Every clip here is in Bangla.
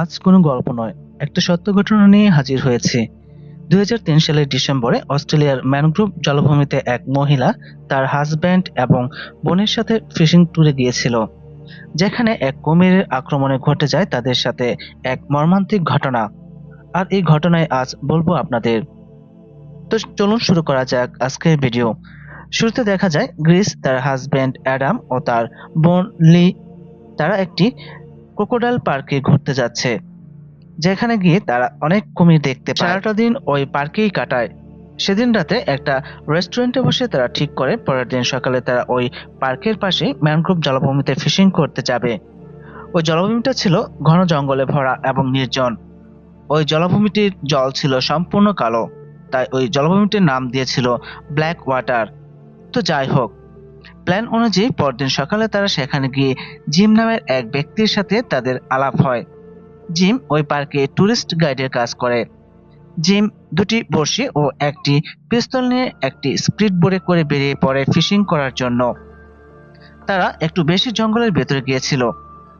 আজ কোনো গল্প নয়, একটা সত্য ঘটনা নিয়ে হাজির হয়েছি। দু হাজার তিন সালের ডিসেম্বরে অস্ট্রেলিয়ার ম্যানগ্রোভ জলভূমিতে এক মহিলা তার হাজব্যান্ড এবং বোনের সাথে ফিশিং ট্যুরে গিয়েছিল, যেখানে এক কুমিরের আক্রমণে ঘটে যায় তাদের সাথে এক মর্মান্তিক ঘটনা। আর এই ঘটনায় আজ বলব আপনাদের। তো চলুন শুরু করা যাক আজকের ভিডিও। শুরুতে দেখা যায়, গ্রিস তার হাজব্যান্ড অ্যাডাম ও তার বোন লি, তারা একটি ক্রোকোডাইল পার্কে ঘুরতে যাচ্ছে, যেখানে গিয়ে তারা অনেক কুমির দেখতে পায়। সারাটা দিন ওই পার্কেই কাটায়। সেদিন রাতে একটা রেস্টুরেন্টে বসে তারা ঠিক করে, পরের দিন সকালে তারা ওই পার্কের পাশে ম্যানগ্রোভ জলভূমিতে ফিশিং করতে যাবে। ওই জলভূমিটা ছিল ঘন জঙ্গলে ভরা এবং নির্জন। ওই জলভূমিটির জল ছিল সম্পূর্ণ কালো, তাই ওই জলভূমিটির নাম দিয়েছিল ব্ল্যাক ওয়াটার তো যাই হোক প্ল্যান অনুযায়ী পরদিন সকালে তারা সেখানে গিয়ে জিম নামের এক ব্যক্তির সাথে তাদের আলাপ হয়। জিম ওই পার্কে টুরিস্ট গাইডের কাজ করে। জিম দুটি বড়শি ও একটি পিস্তল নিয়ে একটি স্পিড বোর্ডে করে বেরিয়ে পড়ে ফিশিং করার জন্য। তারা একটু বেশি জঙ্গলের ভেতরে গিয়েছিল,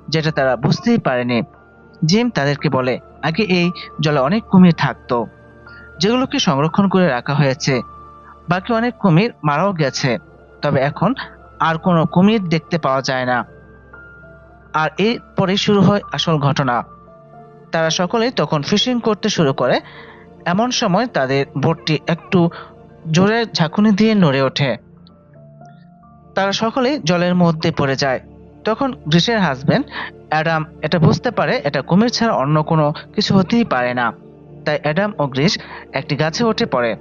যেটা তারা বুঝতেই পারেনি। জিম তাদেরকে বলে, আগে এই জলে অনেক কুমির থাকতো, যেগুলোকে সংরক্ষণ করে রাখা হয়েছে। বাকি অনেক কুমির মারাও গেছে। তবে এখন আর কোনো কুমির দেখতে পাওয়া যায় না। আর এরপরে শুরু হয় আসল ঘটনা। তারা সকলেই তখন ফিশিং করতে শুরু করে। এমন সময় তাদের বোটটি একটু জোরে ঝাঁকুনি দিয়ে নড়ে ওঠে। তারা সকলেই জলের মধ্যে পড়ে যায়। তখন গ্রিসের হাজবেন্ড অ্যাডাম এটা বুঝতে পারে, এটা কুমির ছাড়া অন্য কোনো কিছু হতেই পারে না। তাই অ্যাডাম ও গ্রিস একটি গাছে উঠে পড়ে।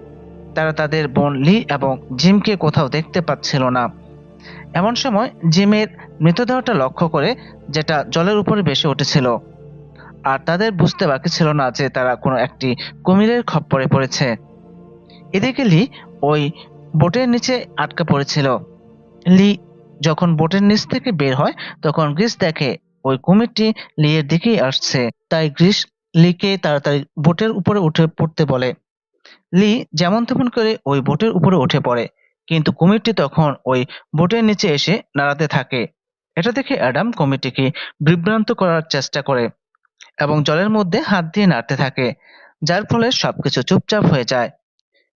তারা তাদের বোন লি এবং জিমকে কোথাও দেখতে পাচ্ছিল না। এমন সময় জিমের মৃতদেহটা লক্ষ্য করে যেটা জলের উপরে ভেসে উঠেছিল। আর তাদের বুঝতে বাকি ছিল না যে তারা কোনো একটি কুমিরের খপ্পরে পড়েছে। এদিকে লি ওই বোটের নিচে আটকা পড়েছিল। লি যখন বোটের নিচ থেকে বের হয়, তখন গ্রিস দেখে ওই কুমিরটি লিয়ের দিকেই আসছে। তাই গ্রিস লিকে তাড়াতাড়ি বোটের উপরে উঠে পড়তে বলে। লি যেমন তেমন করে ওই বোটের উপরে উঠে পড়ে, কিন্তু কুমিরটি তখন ওই বোটের নিচে এসে নাড়াতে থাকে। এটা দেখে অ্যাডাম কুমিরটিকে বিভ্রান্ত করার চেষ্টা করে এবং জলের মধ্যে হাত দিয়ে নাড়তে থাকে, যার ফলে সবকিছু চুপচাপ হয়ে যায়।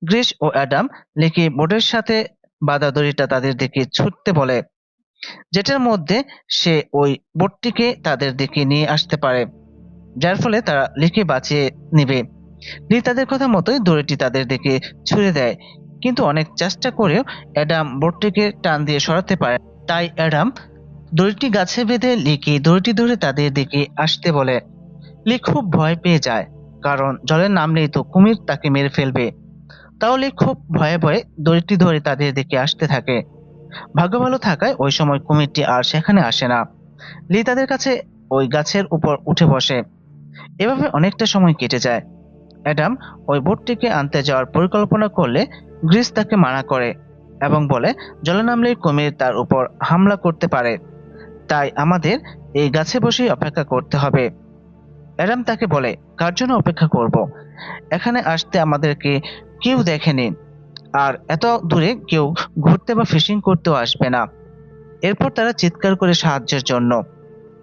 গ্রিস ও অ্যাডাম লিকে বোটের সাথে বাধা দড়িটা তাদের দিকে ছুটতে বলে, যেটার মধ্যে সে ওই বোটটিকে তাদের দিকে নিয়ে আসতে পারে, যার ফলে তারা লিকে বাঁচিয়ে নিবে। লি তাদের কথা মতোই দড়িটি তাদের দিকে ছুড়ে দেয়। কিন্তু অনেক চেষ্টা করেও অ্যাডাম বোটটিকে টান দিয়ে সরাতে পারে তাই অ্যাডাম দড়িটি গাছে বেঁধে লিকে দড়িটি ধরে তাদের দিকে আসতে বলে। লি খুব ভয় পেয়ে যায়, কারণ জলের নামলেই তো কুমির তাকে মেরে ফেলবে। তাহলে খুব ভয়ে ভয়ে দড়িটি ধরে তাদের দিকে আসতে থাকে। ভাগ্য ভালো থাকায় ওই সময় কুমিরটি আর সেখানে আসে না। লি তাদের কাছে ওই গাছের উপর উঠে বসে। এভাবে অনেকটা সময় কেটে যায়। অ্যাডাম ওই বোটটিকে আনতে যাওয়ার পরিকল্পনা করলে গ্রিস তাকে মানা করে এবং বলে জলে নামলেই কুমির তার উপর হামলা করতে পারে। তাই আমাদের এই গাছে বসেই অপেক্ষা করতে হবে। অ্যাডাম তাকে বলে, কার জন্য অপেক্ষা করব? এখানে আসতে আমাদেরকে কেউ দেখেনি। আর এত দূরে কেউ ঘুরতে বা ফিশিং করতেও আসবে না। এরপর তারা চিৎকার করে সাহায্যের জন্য।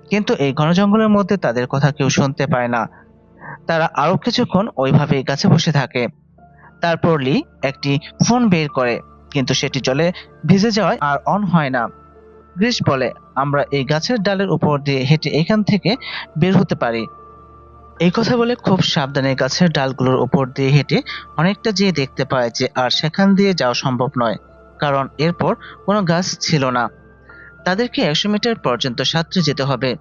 কিন্তু এই ঘন জঙ্গলের মধ্যে তাদের কথা কেউ শুনতে পায় না। তারা আরও কিছুক্ষণ ওইভাবে গাছে বসে থাকে। তারপর লি একটি ফোন বের করে, কিন্তু সেটি জলে ভিজে যাওয়ায় আর অন হয় না। গ্রিস বলে, আমরা এই গাছের ডালের উপর দিয়ে হেঁটে এখান থেকে বের হতে পারি। এই কথা বলে খুব সাবধানে গাছের ডালগুলোর উপর দিয়ে হেঁটে অনেকটা যেয়ে দেখতে পায় যে আর সেখান দিয়ে যাওয়া সম্ভব নয়, কারণ এরপর কোনো গাছ ছিল না। তাদেরকে একশো মিটার পর্যন্ত সাঁতরে যেতে হবে,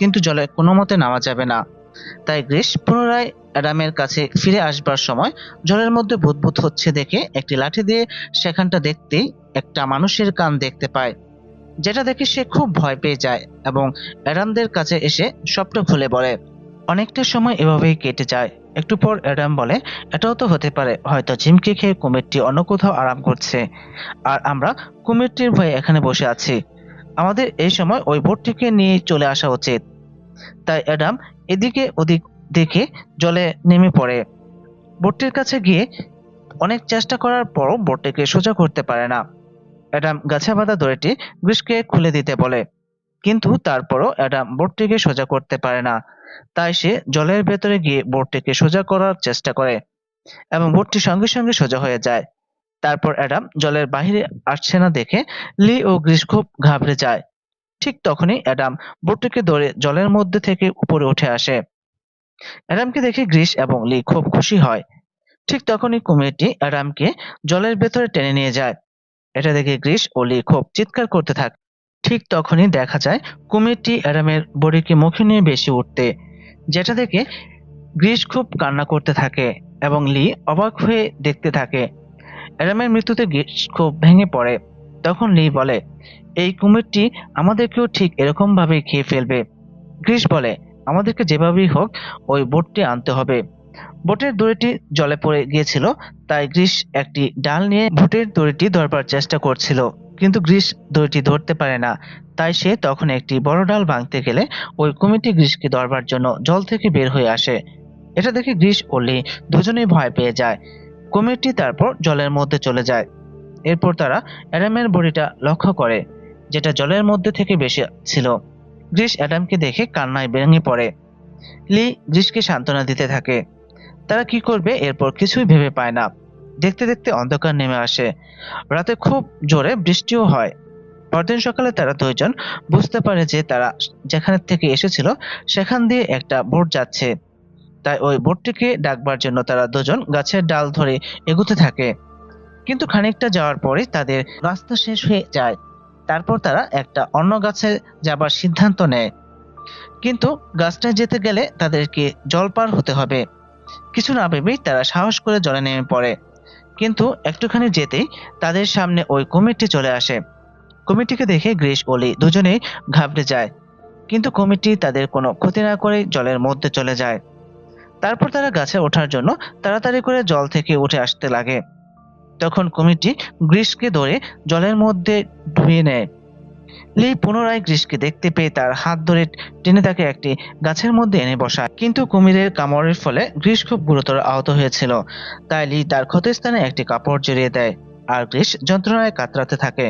কিন্তু জলে কোনো মতে নামা যাবে না। তাই গ্রিস পুনরায় অ্যাডামের কাছে ফিরে আসবার সময় জলের মধ্যে বুদবুদ হচ্ছে দেখে একটি লাঠি দিয়ে সেখানটা দেখতেই একটা মানুষের কান দেখতে পায়, যেটা দেখে সে খুব ভয় পেয়ে যায় এবং অ্যাডামদের কাছে এসে সবটা খুলে বলে, অনেকটা সময় এভাবেই কেটে যায়। একটু পর অ্যাডাম বলে, এটাও তো হতে পারে, হয়তো ঝিমকে খেয়ে কুমিরটি অন্য কোথাও আরাম করছে। আর আমরা কুমিরটির ভয়ে এখানে বসে আছি। আমাদের এই সময় ওই বোটটিকে নিয়ে চলে আসা উচিত। তাই অ্যাডাম এদিকে ওদিক দেখে জলে নেমে পড়ে। বোটটির কাছে গিয়ে অনেক চেষ্টা করার পরও বোটটিকে সোজা করতে পারে না। অ্যাডাম গাছে বাঁধা দড়িটি গ্রিসকে খুলে দিতে বলে, কিন্তু তারপরও অ্যাডাম বোটটিকে সোজা করতে পারে না। তাই সে জলের ভেতরে গিয়ে বোটটিকে সোজা করার চেষ্টা করে এবং বোটটি সঙ্গে সঙ্গে সোজা হয়ে যায়। তারপর অ্যাডাম জলের বাহিরে আসছে না দেখে লি ও গ্রিস খুব ঘাবড়ে যায়। ঠিক তখনই অ্যাডাম বোটটিকে ধরে জলের মধ্যে থেকে উপরে উঠে আসে। অ্যাডামকে দেখে গ্রিস এবং লি খুব খুশি হয়। ঠিক তখনই কুমিরটি অ্যাডামকে জলের ভেতরে টেনে নিয়ে যায়। এটা দেখে গ্রিস ও লি খুব চিৎকার করতে থাকে ঠিক তখনই দেখা যায় কুমিরটি অ্যাডামের বডিকে মুখে নিয়ে বেশি উঠতে। যেটা দেখে গ্রিস খুব কান্না করতে থাকে এবং লি অবাক হয়ে দেখতে থাকে। অ্যাডামের মৃত্যুতে গ্রিস খুব ভেঙে পড়ে। তখন লি বলে, এই কুমিরটি আমাদেরকেও ঠিক এরকম ভাবে খেয়ে ফেলবে। গ্রিস বলে, আমাদেরকে যেভাবেই হোক ওই বোটটি আনতে হবে। বোটের দড়িটি জলে পড়ে গিয়েছিল, তাই গ্রিস একটি ডাল নিয়ে বোটের দড়িটি ধরবার চেষ্টা করছিল। কিন্তু গ্রিস দড়িটি ধরতে পারে না, তাই সে তখন একটি বড় ডাল ভাঙতে গেলে ওই কুমিরটি গ্রিসকে ধরবার জন্য জল থেকে বের হয়ে আসে। এটা দেখে গ্রিস ও লি দুজনেই ভয় পেয়ে যায়। কুমিরটি তারপর জলের মধ্যে চলে যায়। এরপর তারা অ্যাডামের বডিটা লক্ষ্য করে, যেটা জলের মধ্যে থেকে বেশি ছিল। গ্রিস অ্যাডামকে দেখে কান্নায় ভেঙে পড়ে। লি গ্রিসকে সান্ত্বনা দিতে থাকে। তারা কি করবে এরপর কিছুই ভেবে পায় না। দেখতে দেখতে অন্ধকার নেমে আসে। রাতে খুব জোরে বৃষ্টিও হয়। পরদিন সকালে তারা দুইজন বুঝতে পারে যে তারা যেখান থেকে এসেছিল, সেখান দিয়ে একটা বোট যাচ্ছে। তাই ওই বোটটিকে ডাকবার জন্য তারা দুজন গাছের ডাল ধরে এগুতে থাকে। কিন্তু খানিকটা যাওয়ার পরে তাদের রাস্তা শেষ হয়ে যায়। তারপর তারা একটা অন্য গাছে যাবার সিদ্ধান্ত নেয়। কিন্তু গাছটায় যেতে গেলে তাদেরকে জল পার হতে হবে। কিছু না ভেবেই তারা সাহস করে জলে নেমে পড়ে। কিন্তু একটুখানি যেতেই তাদের সামনে ওই কুমিরটি চলে আসে। কুমিরটিকে দেখে গ্রিস ওলি দুজনেই ঘাবড়ে যায়। কিন্তু কুমিরটি তাদের কোনো ক্ষতি না করে জলের মধ্যে চলে যায়। তারপর তারা গাছে ওঠার জন্য তাড়াতাড়ি করে জল থেকে উঠে আসতে লাগে। তখন কুমিরটি গ্রিসকে ধরে জলের মধ্যে ডুবিয়ে নেয়। লি পুনরায় গ্রিসকে দেখতে পেয়ে তার হাত ধরে টেনে তাকে একটি গাছের মধ্যে এনে বসায়। কিন্তু কুমিরের কামড়ের ফলে গ্রিস খুব গুরুতর আহত হয়েছিল। তাই লি তার ক্ষতস্থানে একটি কাপড় জড়িয়ে দেয় আর গ্রিস যন্ত্রণায় কাতরাতে থাকে।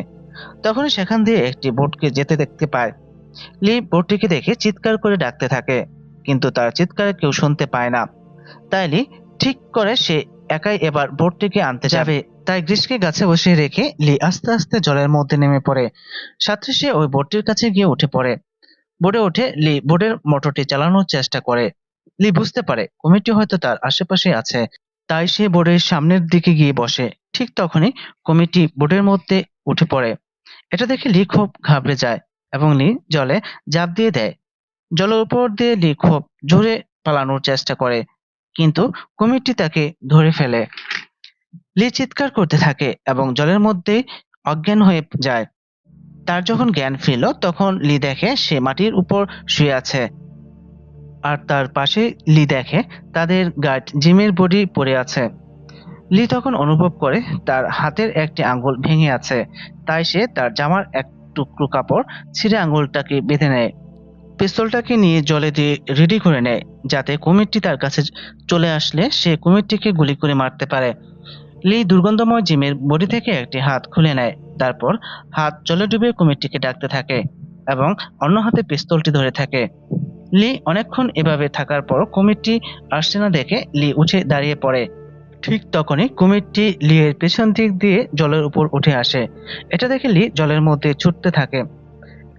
তখনই সেখান দিয়ে একটি বোটকে যেতে দেখতে পায়। লি বোটটিকে দেখে চিৎকার করে ডাকতে থাকে, কিন্তু তার চিৎকারে কেউ শুনতে পায় না। তাই লি ঠিক করে সে একাই এবার বোটটিকে আনতে যাবে। তাই গ্রিসকে গাছে বসিয়ে রেখে লি আস্তে আস্তে জলের মধ্যে নেমে পড়ে। সাথে সে ওই বোটটির কাছে গিয়ে উঠে পড়ে। বোটে উঠে লি বোটের মোটরটি চালানোর চেষ্টা করে। লি বুঝতে পারে কুমিরটি হয়তো তার আশেপাশে আছে। তাই সে বোর্ডের সামনের দিকে গিয়ে বসে। ঠিক তখনই কুমিরটি বোর্ডের মধ্যে উঠে পড়ে। এটা দেখে লি খুব ঘাবড়ে যায় এবং লি জলে জাপ দিয়ে দেয়। জলের উপর দিয়ে লি খুব জোরে পালানোর চেষ্টা করে। কিন্তু কুমিরটি তাকে ধরে ফেলে। লি চিৎকার করতে থাকে এবং জলের মধ্যে অজ্ঞান হয়ে যায়। তার যখন জ্ঞান ফিরল, তখন লি দেখে সে মাটির উপর শুয়ে আছে। আর তার পাশে লি দেখে তাদের গার্ড জিমের বডি পড়ে আছে। লি তখন অনুভব করে তার হাতের একটি আঙ্গুল ভেঙে আছে, তাই সে তার জামার এক টুকরো কাপড় ছিঁড়ে আঙ্গুলটাকে বেঁধে নেয়। পিস্তলটাকে নিয়ে জলে দিয়ে রেডি করে নেয়, যাতে কুমিরটি তার কাছে চলে আসলে সে কুমিরটিকে গুলি করে মারতে পারে। লি দুর্গন্ধময় জিমের বডি থেকে একটি হাত খুলে নেয়। তারপর হাত জলে ডুবে কুমিরটিকে ডাকতে থাকে এবং অন্য হাতে পিস্তলটি ধরে থাকে। লি অনেকক্ষণ এভাবে থাকার পর কুমিরটি আসছে না দেখে লি উঠে দাঁড়িয়ে পড়ে। ঠিক তখনই কুমিরটি লিয়ের পেছন দিক দিয়ে জলের উপর উঠে আসে। এটা দেখে লি জলের মধ্যে ছুটতে থাকে।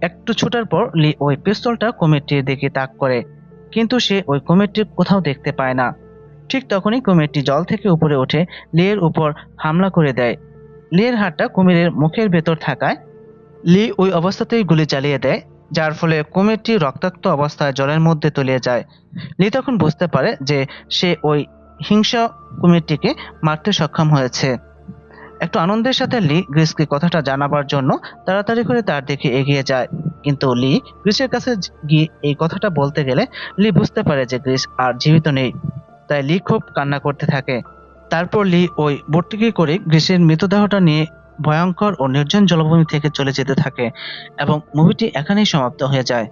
একটু ছোটার পর লি ওই পিস্তলটা কুমিরটির দিকে তাক করে, কিন্তু সে ওই কুমিরটি কোথাও দেখতে পায় না। ঠিক তখনই কুমিরটি জল থেকে উপরে উঠে লিয়ের উপর হামলা করে দেয়। লিয়ের হাতটা কুমিরের মুখের ভেতর থাকায় লি ওই অবস্থাতেই গুলি চালিয়ে দেয়, যার ফলে কুমিরটি রক্তাক্ত অবস্থায় জলের মধ্যে তলিয়ে যায়। লি তখন বুঝতে পারে যে সে ওই হিংসা কুমিরটিকে মারতে সক্ষম হয়েছে। একটু আনন্দের সাথে লি গ্রিসকে কথাটা জানাবার জন্য তাড়াতাড়ি করে তার দিকে এগিয়ে যায়। কিন্তু লি গ্রিসের কাছে গিয়ে এই কথাটা বলতে গেলে লি বুঝতে পারে যে গ্রিস আর জীবিত নেই। তাই লি খুব কান্না করতে থাকে। তারপর লি ওই বোটটিকে করে গ্রীষ্মের মৃতদেহটা নিয়ে ভয়ঙ্কর ও নির্জন জলভূমি থেকে চলে যেতে থাকে এবং মুভিটি এখানেই সমাপ্ত হয়ে যায়।